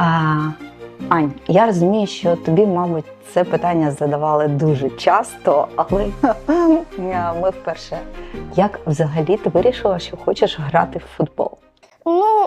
А, Ань, я розумію, що тобі, мабуть, це питання задавали дуже часто, але ми вперше. Як взагалі ти вирішила, що хочеш грати в футбол?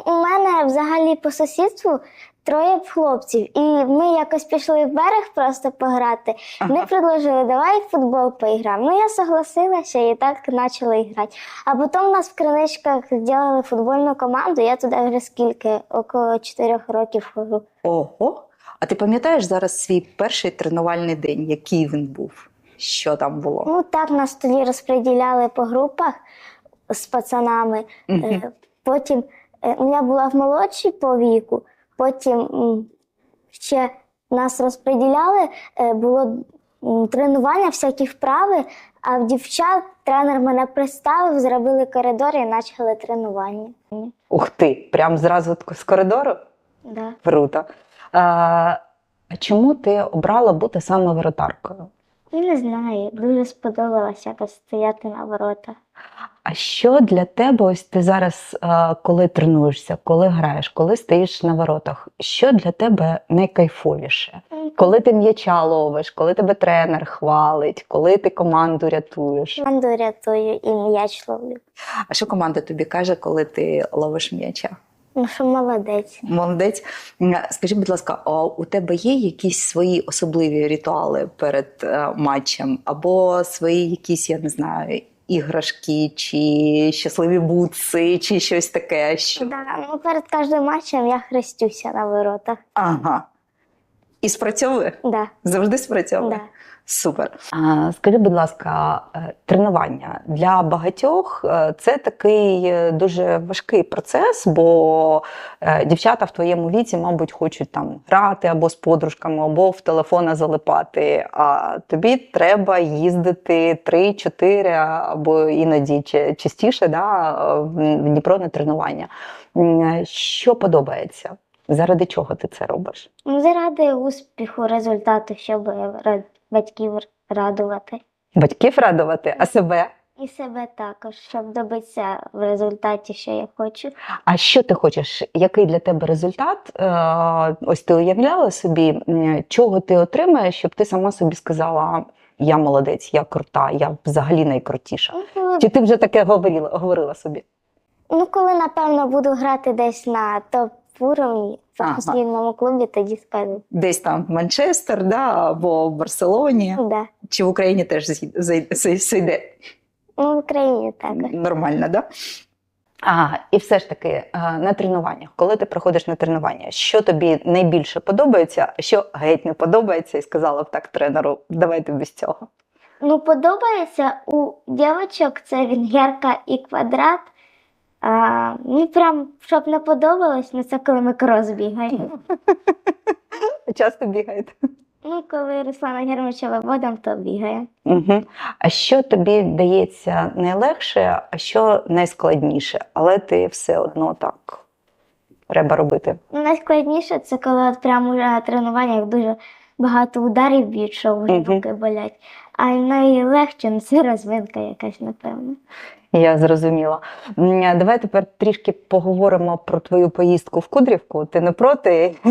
У мене взагалі по сусідству троє хлопців, і ми якось пішли в берег просто пограти. Вони предложили, давай в футбол поіграємо. Ну, я согласилася і так почали грати. А потім у нас в криничках зробили футбольну команду, я туди вже скільки, около 4 років хожу. Ого. А ти пам'ятаєш зараз свій перший тренувальний день, який він був? Що там було? Ну, так нас тоді розподіляли по групах з пацанами. Е, Потім я була в молодшій по віку, потім ще нас розподіляли, е, було тренування, всякі вправи, а в дівчат тренер мене представив, зробили коридор і почали тренування. Ух ти, прям зразу з коридору? Да. Круто. А, а чому ти обрала бути саме воротаркою? І не знаю, дуже сподобалося якось стояти на воротах. А що для тебе, ось ти зараз, е, коли тренуєшся, коли граєш, коли стоїш на воротах, що для тебе найкайфовіше? Коли ти м'яча ловиш, коли тебе тренер хвалить, коли ти команду рятуєш? Команду рятую і м'яч ловлю. А що команда тобі каже, коли ти ловиш м'яча? Ну що молодець. Молодець. Скажи, будь ласка, а у тебе є якісь свої особливі ритуали перед е, матчем, або свої якісь, я не знаю, іграшки, чи щасливі бутси, чи щось таке? Що... Да, ну, перед кожним матчем я хрестюся на воротах. Ага. І спрацьовує? Да, Завжди спрацьовує? да. Супер. Скажи, будь ласка, е, тренування для багатьох е, це такий е, дуже важкий процес, бо дівчата в твоєму віці, мабуть, хочуть там грати або з подружками, або в телефона залипати. А тобі треба їздити 3-4 або іноді частіше да, в Дніпро на тренування. Що подобається? Заради чого ти це робиш? Ну, заради успіху, результату, щоб батьків радувати. Батьків радувати, а себе? І себе також, щоб добитися в результаті, що я хочу. А що ти хочеш? Який для тебе результат? Е, Ось ти уявляла собі, чого ти отримаєш, щоб ти сама собі сказала: я молодець, я крута, я взагалі найкрутіша. Коли, Чи ти вже таке говорила, говорила собі? ну, коли напевно буду грати десь на топ в Ага. професійному клубі, тоді скажу. Десь там в Манчестер, да, або в Барселоні, Да. чи в Україні теж зай- зай- зай- зайде Ну, в Україні також. нормально, да? А, і все ж таки е, на тренуваннях, коли ти приходиш на тренування, що тобі найбільше подобається, а що геть не подобається, і сказала б так тренеру, давайте без цього. Ну, подобається у дівчинок це венгерка і квадрат. А, ну, прям, щоб не подобалось, ну це коли ми крос бігаємо. Часто бігаєте. Ну, коли Руслана Гермича виводимо, то бігаємо. Угу. А що тобі дається найлегше, а що найскладніше, але ти все одно так треба робити. Ну, найскладніше це коли от прямо вже на тренуваннях дуже багато ударів б'ють, що вже руки болять. А найлегше ну, це розвинка якась, напевно. Я зрозуміла. Давай тепер трішки поговоримо про твою поїздку в Кудрівку. Ти не проти?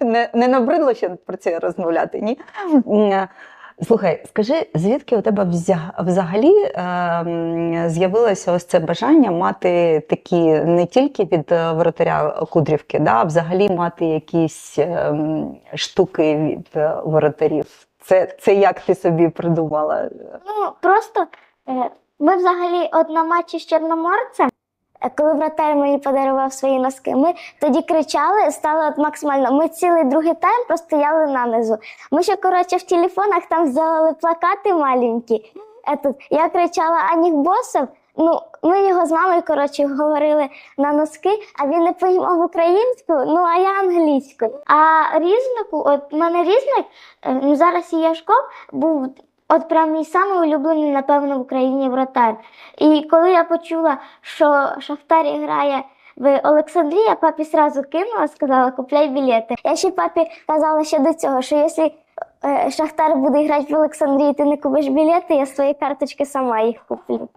Не, не набридло ще про це розмовляти, ні? Слухай, скажи, звідки у тебе взагалі ем, з'явилося ось це бажання мати такі не тільки від е, воротаря Кудрівки, да, а взагалі мати якісь ем, штуки від е, воротарів? Це, це як ти собі придумала? Ну, просто е, ми взагалі от на матчі з Чорноморцем, е, коли вратар мені подарував свої носки, ми тоді кричали, стало от максимально. Ми цілий другий тайм простояли нанизу. Ми ще, коротше, в телефонах там зробили плакати маленькі. Етот, я кричала Анік Босов. Ну, ми його з мамою, коротше, говорили на носки, а він не поїмав українську, ну а я англійську. А різнику, от в мене різник, е, ну зараз і Яшков був От прям мій самий улюблений, напевно, в Україні вратар. І коли я почула, що Шахтар грає в Олександрії, я папі сразу кинула, сказала, купляй білети. Я ще папі казала ще до цього, що якщо е, Шахтар буде грати в Олександрії, ти не купиш білети, я свої карточки сама їх куплю.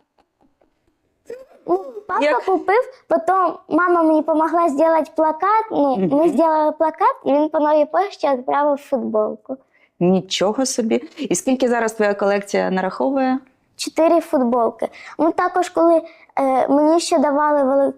Ну, Папа Як? купив, потім мама мені допомогла зробити плакат. Ну, Ми зробили плакат, і він по новій пошті відправив футболку. Нічого собі. І скільки зараз твоя колекція нараховує? Чотири футболки. Ну також, коли е, мені ще давали вели,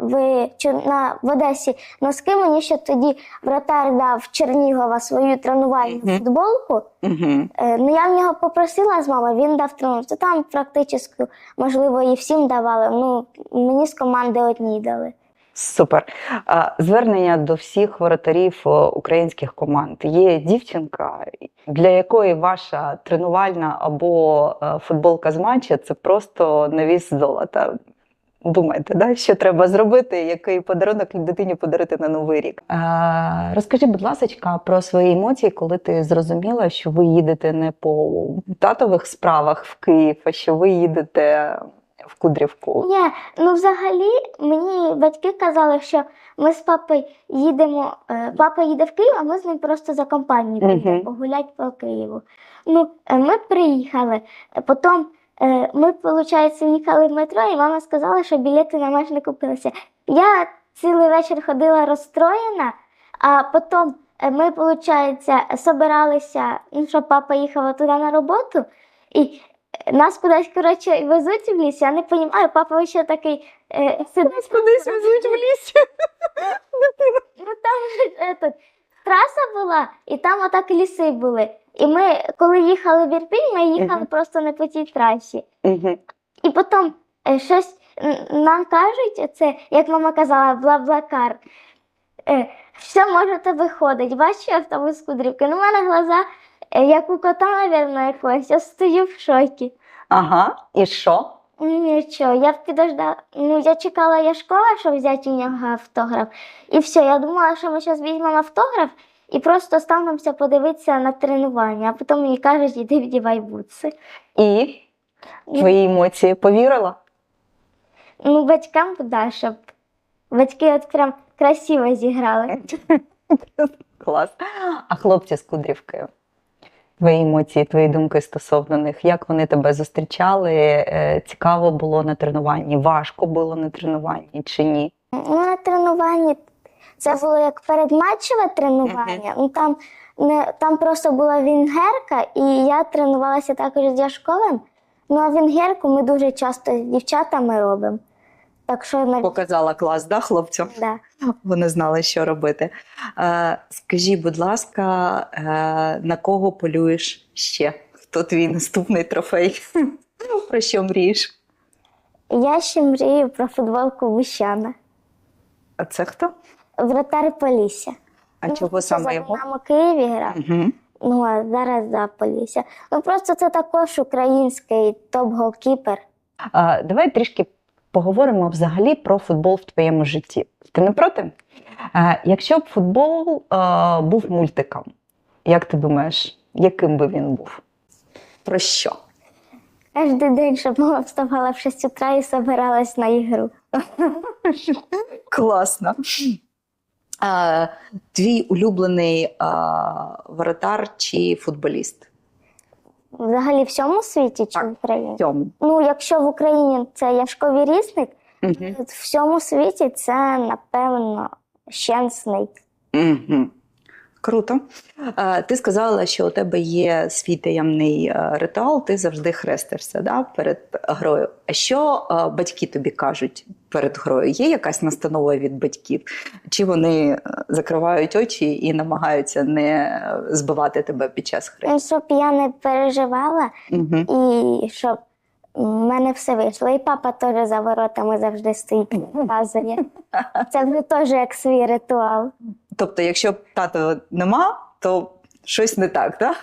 в, Чер- на, в Одесі носки, мені ще тоді вратар дав Чернігова свою тренувальну Мгм. футболку. Угу. Е, ну я в нього попросила з мамою, він дав тренувальну. Там практично, можливо, і всім давали. Ну, мені з команди одній дали. Супер. А, Звернення до всіх воротарів українських команд. Є дівчинка, для якої ваша тренувальна або е, футболка з матча це просто навіс золота. Думаєте, да? що треба зробити, який подарунок дитині подарити на новий рік? А, розкажи, будь ласка, про свої емоції, коли ти зрозуміла, що ви їдете не по татових справах в Київ, а що ви їдете в Кудрівку. Ні, ну взагалі мені батьки казали, що ми з папою їдемо. е, Папа їде в Київ, а ми з ним просто за компанію Мгм. підемо погуляти по Києву. Ну, е, ми приїхали. Потім ми, виходить, їхали в метро, і мама сказала, що білети на матч не купилися. Я цілий вечір ходила розстроєна, а потім е, ми, виходить, собиралися, ну, що папа їхав туди на роботу. І нас кудись, коротше, везуть в ліс, я не розумію, папа ще такий е, сидить. Кудись везуть в лісі. Ну там этот, траса була, і там отак ліси були. І ми, коли їхали в Ірпінь, ми їхали Мгм. просто не по тій трасі. Угу. І потім е, щось нам кажуть, це, як мама казала, бла-блакар. Все можете виходить. Бачу автобус кудрівки. Ну, у мене глаза, е, як у кота, мабуть, якогось. Я стою в шокі. Ага, і що? Нічого, я підождала. Ну, я чекала Яшкова, щоб взяти у нього автограф. І все, я думала, що ми зараз візьмемо автограф і просто станемося подивитися на тренування, а потім мені кажуть, іди вдівай бутси. І твої емоції повірила? Ну, батькам да, щоб батьки от прям красиво зіграли. Клас. А хлопці з Кудрівки? Твої емоції, твої думки стосовно них, як вони тебе зустрічали? Е, Цікаво було на тренуванні, важко було на тренуванні чи ні? Ну, на тренуванні це було як передматчеве тренування. Ну, там, не, там просто була вінгерка, і я тренувалася також з Яшковим. Ну, а вінгерку ми дуже часто з дівчатами робимо. Так що навіть Показала клас, да, хлопцям? да. Вони знали, що робити. Е, скажи, будь ласка, е, на кого полюєш ще? Хто твій наступний трофей? Про що мрієш? Я ще мрію про футболку Бущана. А це хто? Вратар Полісся. А Ну, чого саме його? Динамо Києві грав. Угу. Ну, а зараз за Полісся. Ну просто це також український топ-голкіпер. Давай трішки поговоримо взагалі про футбол в твоєму житті. Ти не проти? А, якщо б футбол а, був мультиком, як ти думаєш, яким би він був? Про що? Кожен день, щоб мама вставала в 6 утра і собиралась на ігру. Класно. А, твій улюблений а, воротар чи футболіст? Взагалі в всьому світі чи Так. в Україні? Цьому. Ну, якщо в Україні це Яшковий різник, Угу. то в всьому світі це, напевно, щенсний. Угу. Круто. А, ти сказала, що у тебе є свій таємний е, ритуал, ти завжди хрестишся да, перед грою. А що е, батьки тобі кажуть перед грою? Є якась настанова від батьків? Чи вони е, закривають очі і намагаються не е, збивати тебе під час гри? Ну, щоб я не переживала Угу. і щоб в мене все вийшло. І папа теж за воротами завжди стоїть показує. Це вже теж як свій ритуал. Тобто, якщо тато нема, то щось не так, так?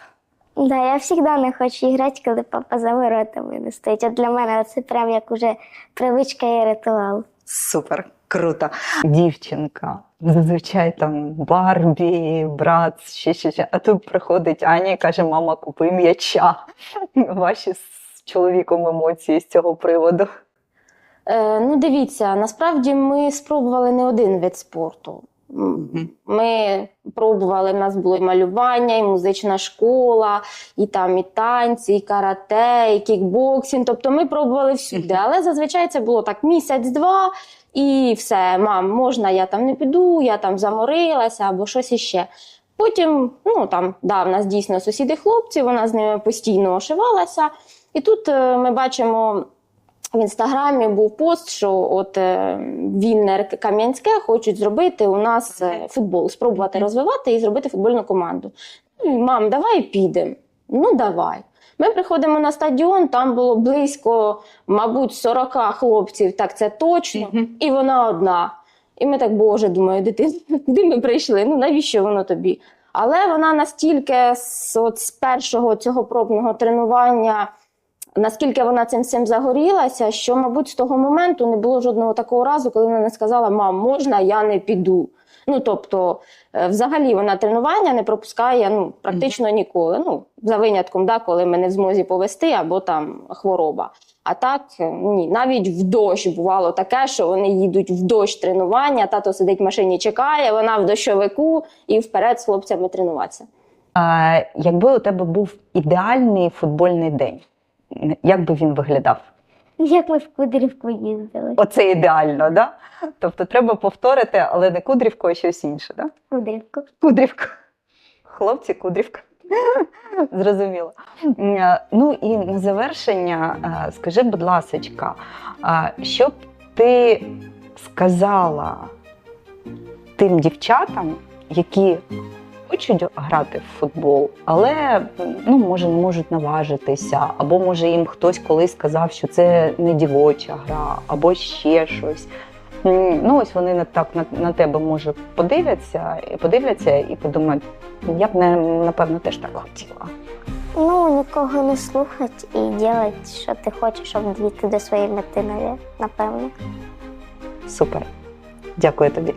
Да, я завжди не хочу грати, коли папа за воротами не стоїть. От для мене це прям як уже привичка і ритуал. Супер, круто. Дівчинка. Зазвичай там Барбі, брат, ще, ще, ще. А тут приходить Аня і каже: мама, купи м'яча. Ваші з чоловіком емоції з цього приводу. Е, ну, дивіться, насправді ми спробували не один вид спорту. Ми пробували, в нас було і малювання, і музична школа, і там і танці, і карате, і кікбоксинг. Тобто ми пробували всюди. Але зазвичай це було так місяць-два, і все, мам, можна, я там не піду, я там заморилася або щось іще. Потім, ну там, да, в нас дійсно сусіди хлопці, вона з ними постійно ошивалася. І тут е, ми бачимо в інстаграмі був пост, що от е, Віннер Кам'янське хочуть зробити у нас е, футбол, спробувати розвивати і зробити футбольну команду. Ну, Мам, давай підемо. Ну, давай. Ми приходимо на стадіон, там було близько, мабуть, 40 хлопців, так це точно, і вона одна. І ми так, боже, думаю, дитина, куди ми прийшли? Ну навіщо воно тобі? Але вона настільки з, от, з першого цього пробного тренування, наскільки вона цим всім загорілася, що, мабуть, з того моменту не було жодного такого разу, коли вона не сказала: Мам, можна, я не піду. Ну, тобто, е, взагалі вона тренування не пропускає ну, практично ніколи. Ну, за винятком, да, коли ми не в змозі повести або там хвороба. А так, е, ні, навіть в дощ бувало таке, що вони їдуть в дощ тренування, тато сидить в машині, чекає, вона в дощовику і вперед з хлопцями тренуватися. А, якби у тебе був ідеальний футбольний день, як би він виглядав? Як ми в Кудрівку їздили. Оце ідеально, да? Тобто треба повторити, але не кудрівку, а щось інше, да? Кудрівку. Кудрівка. Хлопці, кудрівка. Зрозуміло. Е, Ну і на завершення, е, скажи, будь ласочка, що б ти сказала тим дівчатам, які хочуть грати в футбол, але ну, може не можуть наважитися, або може їм хтось колись сказав, що це не дівоча гра, або ще щось. Ну, ось вони так на, на тебе може подивляться, і подивляться і подумають, я б не напевно теж так хотіла. Ну, нікого не слухати і робити, що ти хочеш, щоб дійти до своєї мети, напевно. Супер. Дякую тобі.